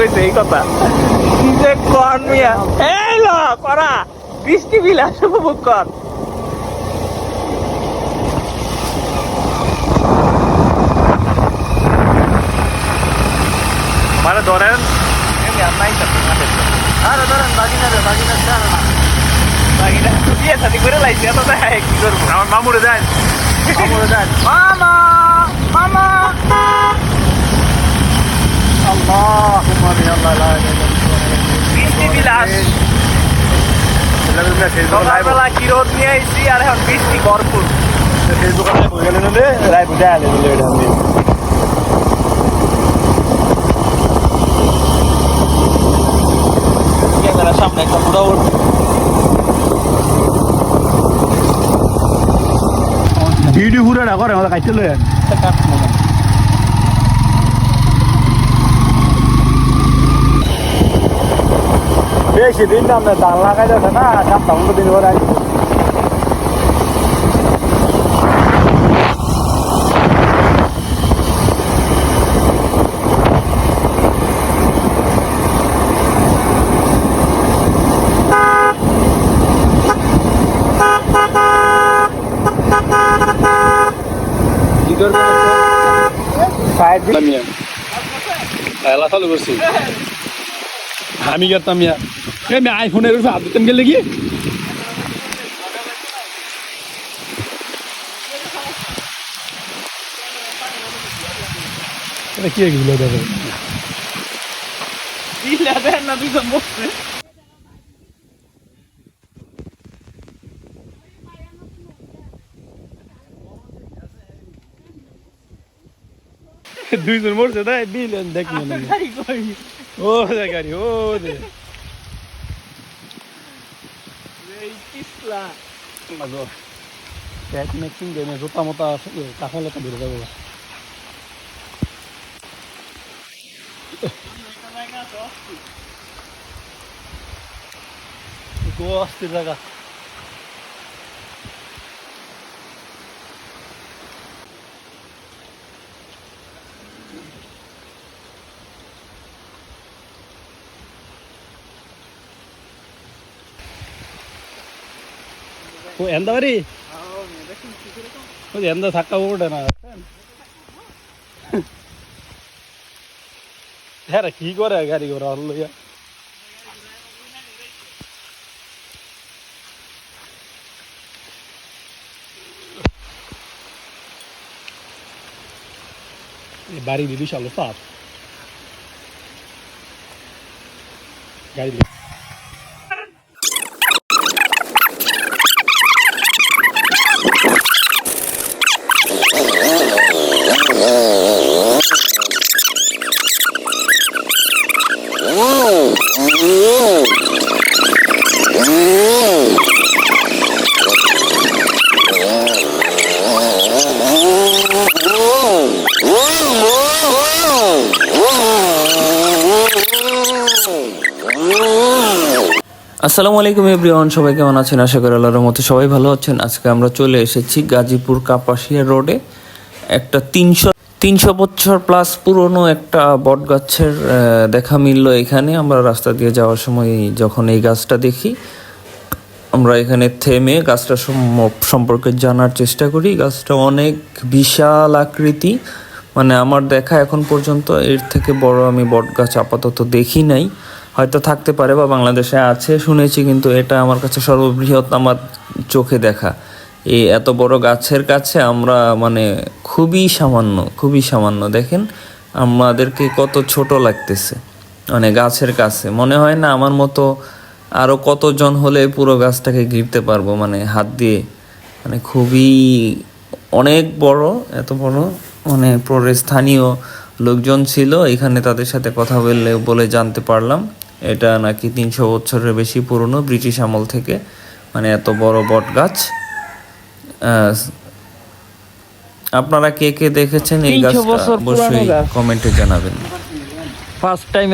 কইছে এই কথা। কি যে কর মিয়া। এই ল করা। বৃষ্টি বিলাস উপভোগ কর। মানে ধরেন আর ধরেন বাগিনা বাগিনা বাগিনা বিয়ে সাথে করে লাইছি এত দেখায় কি করব? আমার মামুরে দেন। মামুরে দেন মামা মামা। اللهم يا الله لا اله الا বৃষ্টি বিলাস الله সকালবেলা কি রোদ নিয়ে আইছি আর এখন বৃষ্টি ভরপুর ফেসবুক লাইভ হয়ে গেল রে লাইভ দেয়ালে দিলে এটা আমি ক্যামেরার সামনে একটা পুরো ভিডিও পুরো না করে আমাদের কাইতে লয় বেশি দিন না আমরা ধান লাগাই যাচ্ছে না সপ্তাহ পনেরো দিন পরে আসবে সাইড দিন খেলা চালু করছি আমি গেতাম ইয়া আমি আইফোনের উপরে হাত দিতাম গেলে কি এটা কি এগুলো দেখো বসছে। দুইজন মরছে তাই বিলেন দেখলেন ও দে গাড়ি ও দে এই কিসলা মেকিং জোতা মোতা আছে লেখা ধরে যাব। গো অস্থির জায়গা ఎంత మరి ఓ ఎంత చక్కగా కూడా হ্যাঁ কি করে গাড়ি করে হল্লো ইয়া বাড়ি দিবি চলো সাপ গাড়ি আসসালামু আলাইকুম এভরিওয়ান, সবাই কেমন আছেন? আশা করি আল্লাহর মতো সবাই ভালো আছেন। আজকে আমরা চলে এসেছি গাজীপুর কাপাসিয়া রোডে একটা তিনশো তিনশো বছর প্লাস পুরনো একটা বট গাছের দেখা মিলল এখানে। আমরা রাস্তা দিয়ে যাওয়ার সময় যখন এই গাছটা দেখি, আমরা এখানে থেমে গাছটা সম- সম্পর্কে জানার চেষ্টা করি। গাছটা অনেক বিশাল আকৃতি। মানে আমার দেখা এখন পর্যন্ত এর থেকে বড় আমি বট গাছ আপাতত দেখি নাই। হয়তো থাকতে পারে বা বাংলাদেশে আছে, শুনেছি কিন্তু এটা আমার কাছে সর্ববৃহৎ আমার চোখে দেখা। এই এত বড় গাছের কাছে আমরা মানে খুবই সামান্য খুবই সামান্য। দেখেন, আমাদেরকে কত ছোট লাগতেছে মানে গাছের কাছে। মনে হয় না আমার মতো আরও কতজন হলে পুরো গাছটাকে গিরতে পারব মানে হাত দিয়ে। মানে খুবই অনেক বড়, এত বড় মানে পরে স্থানীয় লোকজন ছিল, এখানে তাদের সাথে কথা বললে, বলে জানতে পারলাম। এটা নাকি তিনশো বছরের বেশি পুরনো ব্রিটিশ আমল থেকে মানে এত বড় বট গাছ আহ, আপনারা কে কে দেখেছেন এই 300 গাছটা অবশ্যই গাছ। কমেন্টে জানাবেন ফার্স্ট টাইম